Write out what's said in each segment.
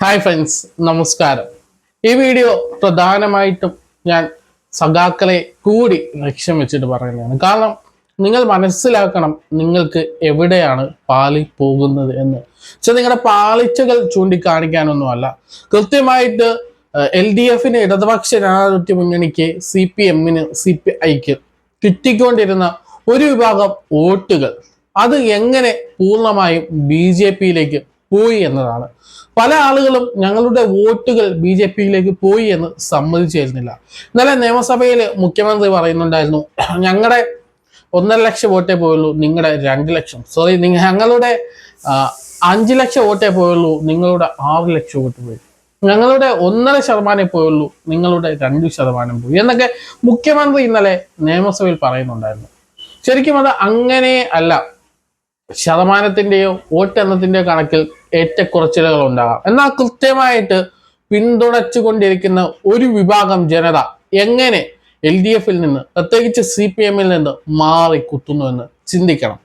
Hi friends നമസ്കാരം. ഈ video പ്രധാനമായിട്ടും ഞാൻ സഖാക്കളെ കൂടി ലക്ഷ്യം വെച്ചിട്ട് പറയുന്നതാണ്. കാരണം നിങ്ങൾ മനസ്സിലാക്കണം നിങ്ങൾക്ക് എവിടെയാണ് പാളി പോകുന്നത് എന്ന്. പക്ഷെ നിങ്ങളുടെ പാളിച്ചകൾ ചൂണ്ടിക്കാണിക്കാനൊന്നുമല്ല. കൃത്യമായിട്ട് എൽ ഡി എഫിന് ഇടതുപക്ഷ ജനാധിപത്യ മുന്നണിക്ക് സി പി എമ്മിന് സി പി ഐക്ക് കിട്ടിക്കൊണ്ടിരുന്ന ഒരു വിഭാഗം വോട്ടുകൾ. അത് എങ്ങനെ പൂർണമായും ബി ജെ പിയിലേക്ക് പോയി എന്നതാണ്. പല ആളുകളും ഞങ്ങളുടെ വോട്ടുകൾ ബി ജെ പിയിലേക്ക് പോയി എന്ന് സമ്മതിച്ചിരുന്നില്ല. ഇന്നലെ നിയമസഭയിൽ മുഖ്യമന്ത്രി പറയുന്നുണ്ടായിരുന്നു ഞങ്ങളുടെ ഒന്നര ലക്ഷം വോട്ടേ പോയുള്ളൂ നിങ്ങളുടെ രണ്ട് ലക്ഷം. സോറി ഞങ്ങളുടെ അഞ്ചു ലക്ഷം വോട്ടേ പോയുള്ളൂ നിങ്ങളുടെ ആറ് ലക്ഷം വോട്ട് പോയി. ഞങ്ങളുടെ ഒന്നര ശതമാനം പോയുള്ളൂ നിങ്ങളുടെ രണ്ട് ശതമാനം പോയി. എന്നൊക്കെ മുഖ്യമന്ത്രി ഇന്നലെ നിയമസഭയിൽ പറയുന്നുണ്ടായിരുന്നു. ശരിക്കും അത് അങ്ങനെ അല്ല. ശതമാനത്തിന്റെയോ വോട്ട് എണ്ണത്തിന്റെയോ കണക്കിൽ ഏറ്റക്കുറച്ചിലുകൾ ഉണ്ടാകാം. എന്നാൽ കൃത്യമായിട്ട് പിന്തുണച്ചുകൊണ്ടിരിക്കുന്ന ഒരു വിഭാഗം ജനത എങ്ങനെ എൽ ഡി എഫിൽ നിന്ന് പ്രത്യേകിച്ച് സി പി എമ്മിൽ നിന്ന് മാറി കുത്തുന്നുവെന്ന് ചിന്തിക്കണം.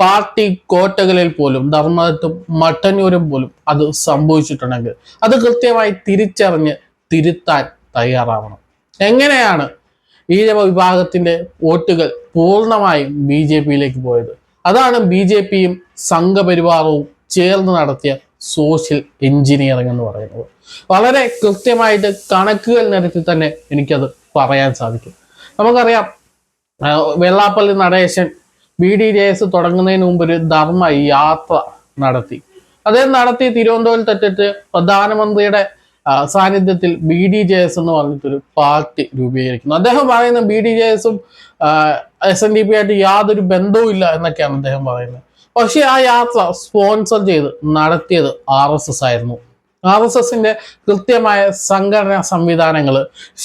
പാർട്ടി കോട്ടകളിൽ പോലും ധർമ്മത്തും മട്ടന്നൂരും പോലും അത് സംഭവിച്ചിട്ടുണ്ടെങ്കിൽ അത് കൃത്യമായി തിരിച്ചറിഞ്ഞ് തിരുത്താൻ തയ്യാറാവണം. എങ്ങനെയാണ് ഈഴവ വിഭാഗത്തിന്റെ വോട്ടുകൾ പൂർണമായും ബി ജെ പിയിലേക്ക് പോയത്? അതാണ് ബി ജെ പിയും സംഘപരിവാറവും ചേർന്ന് നടത്തിയ സോഷ്യൽ എഞ്ചിനീയറിംഗ് എന്ന് പറയുന്നത്. വളരെ കൃത്യമായിട്ട് കണക്കുകൾ നിരത്തി തന്നെ എനിക്കത് പറയാൻ സാധിക്കും. നമുക്കറിയാം Vellappally Natesan B D J S തുടങ്ങുന്നതിന് മുമ്പ് ഒരു ധർമ്മ യാത്ര നടത്തി. അദ്ദേഹം നടത്തി തിരുവനന്തപുരത്തെത്തിട്ട് പ്രധാനമന്ത്രിയുടെ സാന്നിധ്യത്തിൽ ബി ഡി ജെ എസ് എന്ന് പറഞ്ഞിട്ടൊരു പാർട്ടി രൂപീകരിക്കുന്നു. അദ്ദേഹം പറയുന്ന ബി ഡി ജെ എസും എസ് എൻ ഡി പി ആയിട്ട് യാതൊരു ബന്ധവും ഇല്ല എന്നൊക്കെയാണ് അദ്ദേഹം പറയുന്നത്. പക്ഷെ ആ യാത്ര സ്പോൺസർ ചെയ്ത് നടത്തിയത് ആർ എസ് എസ് ആയിരുന്നു. ആർ എസ് എസിന്റെ കൃത്യമായ സംഘടനാ സംവിധാനങ്ങൾ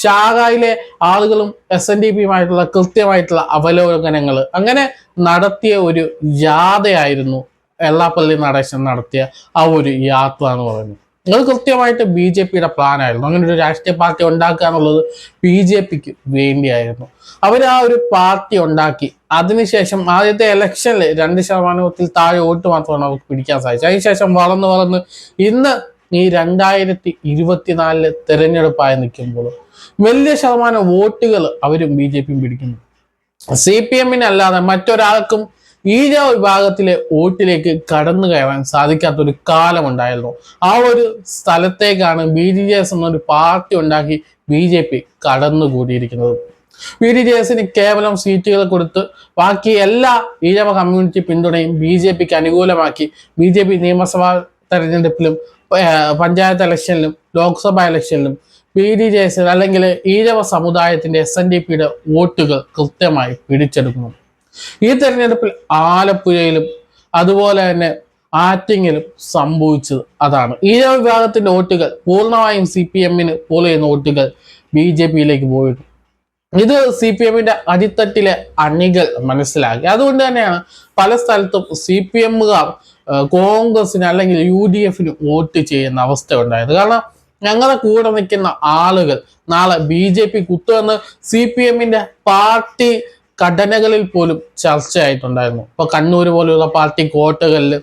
ഷാഗായിലെ ആളുകളും എസ് എൻ ഡി പിയുമായിട്ടുള്ള കൃത്യമായിട്ടുള്ള അവലോകനങ്ങൾ അങ്ങനെ നടത്തിയ ഒരു ജാഥയായിരുന്നു എല്ലാപ്പള്ളി നടേശൻ നടത്തിയ ആ ഒരു യാത്ര എന്ന് പറയുന്നത്. അത് കൃത്യമായിട്ട് ബി ജെ പിയുടെ പ്ലാൻ ആയിരുന്നു. അങ്ങനെ ഒരു രാഷ്ട്രീയ പാർട്ടി ഉണ്ടാക്കുക എന്നുള്ളത് ബി ജെ പിക്ക് വേണ്ടിയായിരുന്നു. അവർ ആ ഒരു പാർട്ടി ഉണ്ടാക്കി. അതിനുശേഷം ആദ്യത്തെ ഇലക്ഷനിൽ രണ്ട് ശതമാനത്തിൽ താഴെ വോട്ട് മാത്രമാണ് അവർക്ക് പിടിക്കാൻ സാധിച്ചത്. അതിനുശേഷം വളർന്ന് വളർന്ന് ഇന്ന് ഈ രണ്ടായിരത്തി ഇരുപത്തിനാലിൽ തെരഞ്ഞെടുപ്പായി നിൽക്കുമ്പോൾ വലിയ ശതമാനം വോട്ടുകൾ അവരും ബി ജെ പിയും പിടിക്കുന്നു. സി പി എമ്മിനല്ലാതെ മറ്റൊരാൾക്കും ഈഴവ വിഭാഗത്തിലെ വോട്ടിലേക്ക് കടന്നു കയറാൻ സാധിക്കാത്ത ഒരു കാലമുണ്ടായിരുന്നു. ആ ഒരു സ്ഥലത്തേക്കാണ് ബി ഡി ജെ എസ് എന്നൊരു പാർട്ടി ഉണ്ടാക്കി ബി ജെ പി കടന്നുകൂടിയിരിക്കുന്നത്. ബി ഡി ജെ എസിന് കേവലം സീറ്റുകൾ കൊടുത്ത് ബാക്കി എല്ലാ ഈഴവ കമ്മ്യൂണിറ്റി പിന്തുണയും ബി ജെ പിക്ക് അനുകൂലമാക്കി. ബി ജെ പി നിയമസഭാ തെരഞ്ഞെടുപ്പിലും പഞ്ചായത്ത് ഇലക്ഷനിലും ലോക്സഭാ ഇലക്ഷനിലും ബി ഡി ജെ എസ് അല്ലെങ്കിൽ ഈഴവ സമുദായത്തിന്റെ എസ് എൻ ഡി പിയുടെ വോട്ടുകൾ കൃത്യമായി പിടിച്ചെടുക്കുന്നു. ഈ തെരഞ്ഞെടുപ്പിൽ ആലപ്പുഴയിലും അതുപോലെ തന്നെ ആറ്റിങ്ങിലും സംഭവിച്ചത് അതാണ്. ഈഴവ വിഭാഗത്തിന്റെ വോട്ടുകൾ പൂർണമായും സി പി എമ്മിന് പോൾ ചെയ്യുന്ന വോട്ടുകൾ ബി ജെ പിയിലേക്ക് പോയിട്ടു ഇത് സി പി എമ്മിന്റെ അടിത്തട്ടിലെ അണികൾ മനസ്സിലാക്കി. അതുകൊണ്ട് തന്നെയാണ് പല സ്ഥലത്തും സി പി എമ്മുകാർ കോൺഗ്രസിന് അല്ലെങ്കിൽ യു ഡി എഫിന് വോട്ട് ചെയ്യുന്ന അവസ്ഥ ഉണ്ടായത്. കാരണം ഞങ്ങളെ കൂടെ നിൽക്കുന്ന ആളുകൾ നാളെ ബി ജെ പി കുത്തുവെന്ന് സി പി എമ്മിന്റെ പാർട്ടി ഘടനകളിൽ പോലും ചർച്ചയായിട്ടുണ്ടായിരുന്നു. ഇപ്പൊ കണ്ണൂർ പോലെയുള്ള പാർട്ടി കോട്ടകളിൽ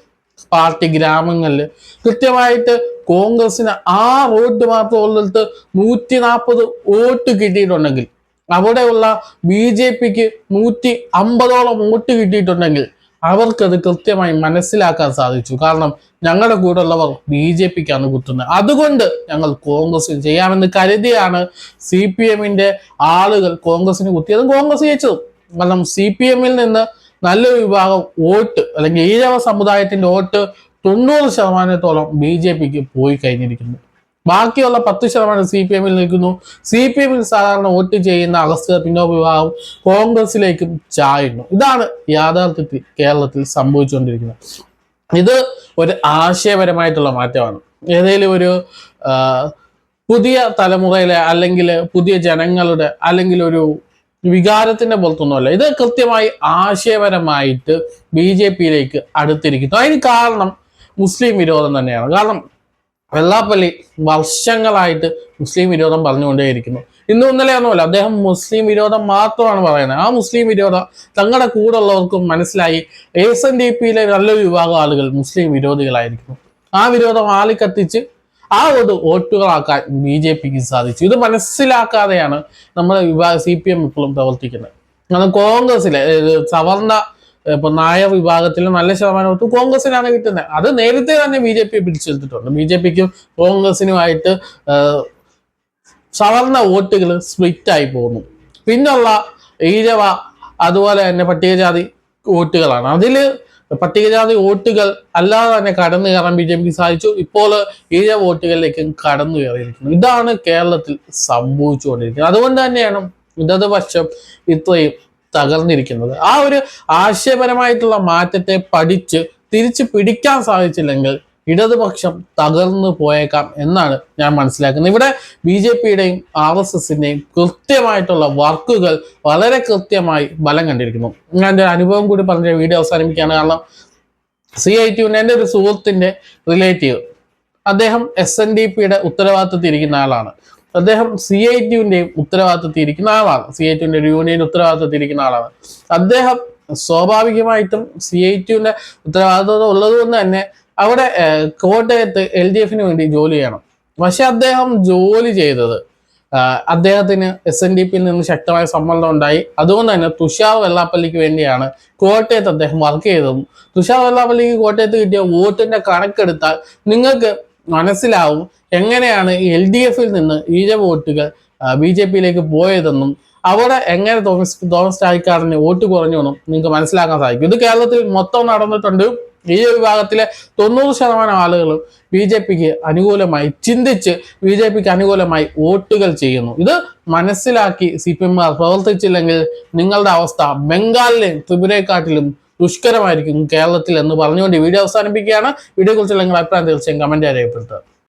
പാർട്ടി ഗ്രാമങ്ങളിൽ കൃത്യമായിട്ട് കോൺഗ്രസിന് ആ വോട്ട് മാത്രം ഉള്ളിടത്ത് നൂറ്റി നാൽപ്പത് വോട്ട് കിട്ടിയിട്ടുണ്ടെങ്കിൽ അവിടെയുള്ള ബി ജെ പിക്ക് നൂറ്റി അമ്പതോളം വോട്ട് കിട്ടിയിട്ടുണ്ടെങ്കിൽ അവർക്കത് കൃത്യമായി മനസ്സിലാക്കാൻ സാധിച്ചു. കാരണം ഞങ്ങളുടെ കൂടെ ഉള്ളവർ ബി ജെ പിക്കാണ് കുത്തുന്നത്. അതുകൊണ്ട് ഞങ്ങൾ കോൺഗ്രസിന് ചെയ്യാമെന്ന് കരുതിയാണ് സി പി എമ്മിന്റെ ആളുകൾ കോൺഗ്രസിന് കുത്തിയതും കോൺഗ്രസ് ജയിച്ചതും. കാരണം സി പി എമ്മിൽ നിന്ന് നല്ലൊരു വിഭാഗം വോട്ട് അല്ലെങ്കിൽ ഈഴവ സമുദായത്തിന്റെ വോട്ട് തൊണ്ണൂറ് ശതമാനത്തോളം ബി ജെ പിക്ക് പോയി കഴിഞ്ഞിരിക്കുന്നു. ബാക്കിയുള്ള പത്ത് ശതമാനം സി പി എമ്മിൽ നിൽക്കുന്നു. സി പി എമ്മിൽ സാധാരണ വോട്ട് ചെയ്യുന്ന അഗസ്ത്യ പിന്നോക്ക വിഭാഗം കോൺഗ്രസിലേക്കും ചായുന്നു. ഇതാണ് യാഥാർത്ഥ്യത്തിൽ കേരളത്തിൽ സംഭവിച്ചുകൊണ്ടിരിക്കുന്നത്. ഇത് ഒരു ആശയപരമായിട്ടുള്ള മാറ്റമാണ്. ഏതെങ്കിലും ഒരു പുതിയ തലമുറയിലെ അല്ലെങ്കിൽ പുതിയ ജനങ്ങളുടെ അല്ലെങ്കിൽ ഒരു വികാരത്തിന്റെ പുറത്തൊന്നുമല്ല. ഇത് കൃത്യമായി ആശയപരമായിട്ട് ബി ജെ പിയിലേക്ക് അടുത്തിരിക്കുന്നു. അതിന് കാരണം മുസ്ലിം വിരോധം തന്നെയാണ്. കാരണം വെള്ളാപ്പള്ളി വർഷങ്ങളായിട്ട് മുസ്ലിം വിരോധം പറഞ്ഞുകൊണ്ടേയിരിക്കുന്നു. ഇന്നും ഇന്നലെ ഒന്നുമല്ല അദ്ദേഹം മുസ്ലിം വിരോധം മാത്രമാണ് പറയുന്നത്. ആ മുസ്ലിം വിരോധം തങ്ങളുടെ കൂടെ ഉള്ളവർക്കും മനസ്സിലായി. എസ് എൻ ഡി പിയിലെ നല്ലൊരു വിഭാഗം ആളുകൾ മുസ്ലിം വിരോധികളായിരിക്കുന്നു. ആ വിരോധം ആളിക്കത്തിച്ച് ആ ഒരു വോട്ടുകളാക്കാൻ ബി ജെ പിക്ക് സാധിച്ചു. ഇത് മനസ്സിലാക്കാതെയാണ് നമ്മൾ വിഭാഗ സി പി എം ഇപ്പോഴും പ്രവർത്തിക്കുന്നത്. കാരണം കോൺഗ്രസിലെ സവർണ ഇപ്പൊ നായർ വിഭാഗത്തിൽ നല്ല ശതമാനം വോട്ട് കോൺഗ്രസിനാണ് കിട്ടുന്നത്. അത് നേരത്തെ തന്നെ ബി ജെ പി പിടിച്ചെടുത്തിട്ടുണ്ട്. ബി ജെ പിക്കും കോൺഗ്രസിനുമായിട്ട് സവർണ വോട്ടുകൾ സ്പ്ലിറ്റ് ആയി പോകുന്നു. പിന്നുള്ള ഈഴവ അതുപോലെ തന്നെ പട്ടികജാതി വോട്ടുകളാണ്. അതിൽ പട്ടികജാതി വോട്ടുകൾ അല്ലാതെ തന്നെ കടന്നു കയറാൻ ബി ജെ പിക്ക് സാധിച്ചു. ഇപ്പോൾ ഈഴവ വോട്ടുകളിലേക്ക് കടന്നു കയറിയിരിക്കുന്നു. ഇതാണ് കേരളത്തിൽ സംഭവിച്ചുകൊണ്ടിരിക്കുന്നത്. അതുകൊണ്ട് തന്നെയാണ് ഇടതുപക്ഷം ഇത്രയും തകർന്നിരിക്കുന്നത്. ആ ഒരു ആശയപരമായിട്ടുള്ള മാറ്റത്തെ പഠിച്ച് തിരിച്ചു പിടിക്കാൻ സാധിച്ചില്ലെങ്കിൽ ഇടതുപക്ഷം തകർന്നു പോയേക്കാം എന്നാണ് ഞാൻ മനസ്സിലാക്കുന്നത്. ഇവിടെ ബി ജെ പിയുടെയും ആർ എസ് എസിന്റെയും കൃത്യമായിട്ടുള്ള വർക്കുകൾ വളരെ കൃത്യമായി ബലം കണ്ടിരിക്കുന്നു. ഞാൻ എന്റെ അനുഭവം കൂടി പറഞ്ഞ വീഡിയോ അവസാനിപ്പിക്കുകയാണ്. കാരണം സി ഐ ടിയുടെ എന്റെ ഒരു സുഹൃത്തിന്റെ റിലേറ്റീവ് അദ്ദേഹം എസ് എൻ ഡി പിയുടെ ഉത്തരവാദിത്തത്തിൽ ഇരിക്കുന്ന ആളാണ്. അദ്ദേഹം സി ഐ ടിയുടെയും ഉത്തരവാദിത്തത്തിൽ ഇരിക്കുന്ന ആളാണ്. സി ഐ ടിയുടെ ഒരു യൂണിയൻ ഉത്തരവാദിത്തത്തിൽ ഇരിക്കുന്ന ആളാണ്. അദ്ദേഹം സ്വാഭാവികമായിട്ടും സി ഐ ടിയുടെ ഉത്തരവാദിത്വം ഉള്ളത് കൊണ്ട് തന്നെ അവിടെ കോട്ടയത്ത് എൽ ഡി എഫിന് വേണ്ടി ജോലി ചെയ്യണം. പക്ഷെ അദ്ദേഹം ജോലി ചെയ്തത് അദ്ദേഹത്തിന് എസ് എൻ ഡി പിയിൽ നിന്ന് ശക്തമായ സമ്മർദ്ദം ഉണ്ടായി. അതുകൊണ്ട് തന്നെ തുഷാർ വെള്ളാപ്പള്ളിക്ക് വേണ്ടിയാണ് കോട്ടയത്ത് അദ്ദേഹം വർക്ക് ചെയ്തതും. തുഷാർ വെള്ളാപ്പള്ളിക്ക് കോട്ടയത്ത് കിട്ടിയ വോട്ടിന്റെ കണക്കെടുത്താൽ നിങ്ങൾക്ക് മനസ്സിലാവും എങ്ങനെയാണ് എൽ ഡി എഫിൽ നിന്ന് ഈഴ വോട്ടുകൾ ബി ജെ പിയിലേക്ക് പോയതെന്നും അവിടെ എങ്ങനെ തോമസ് തോമസ് ചാഴിക്കാരന് വോട്ട് കുറഞ്ഞു എന്നും നിങ്ങൾക്ക് മനസ്സിലാക്കാൻ സാധിക്കും. ഇത് കേരളത്തിൽ മൊത്തം നടന്നിട്ടുണ്ട്. ഈ വിഭാഗത്തിലെ തൊണ്ണൂറ് ശതമാനം ആളുകളും ബി ജെ പിക്ക് അനുകൂലമായി ചിന്തിച്ച് ബി ജെ പിക്ക് അനുകൂലമായി വോട്ടുകൾ ചെയ്യുന്നു. ഇത് മനസ്സിലാക്കി സി പി എം പ്രവർത്തിച്ചില്ലെങ്കിൽ നിങ്ങളുടെ അവസ്ഥ ബംഗാളിലെയും ത്രിപുരയെക്കാട്ടിലും ദുഷ്കരമായിരിക്കും കേരളത്തിൽ എന്ന് പറഞ്ഞുകൊണ്ട് വീഡിയോ അവസാനിപ്പിക്കുകയാണ്. വീഡിയോ കുറിച്ചുള്ള നിങ്ങളുടെ അഭിപ്രായം തീർച്ചയായും കമന്റ് രേഖപ്പെടുത്തുക.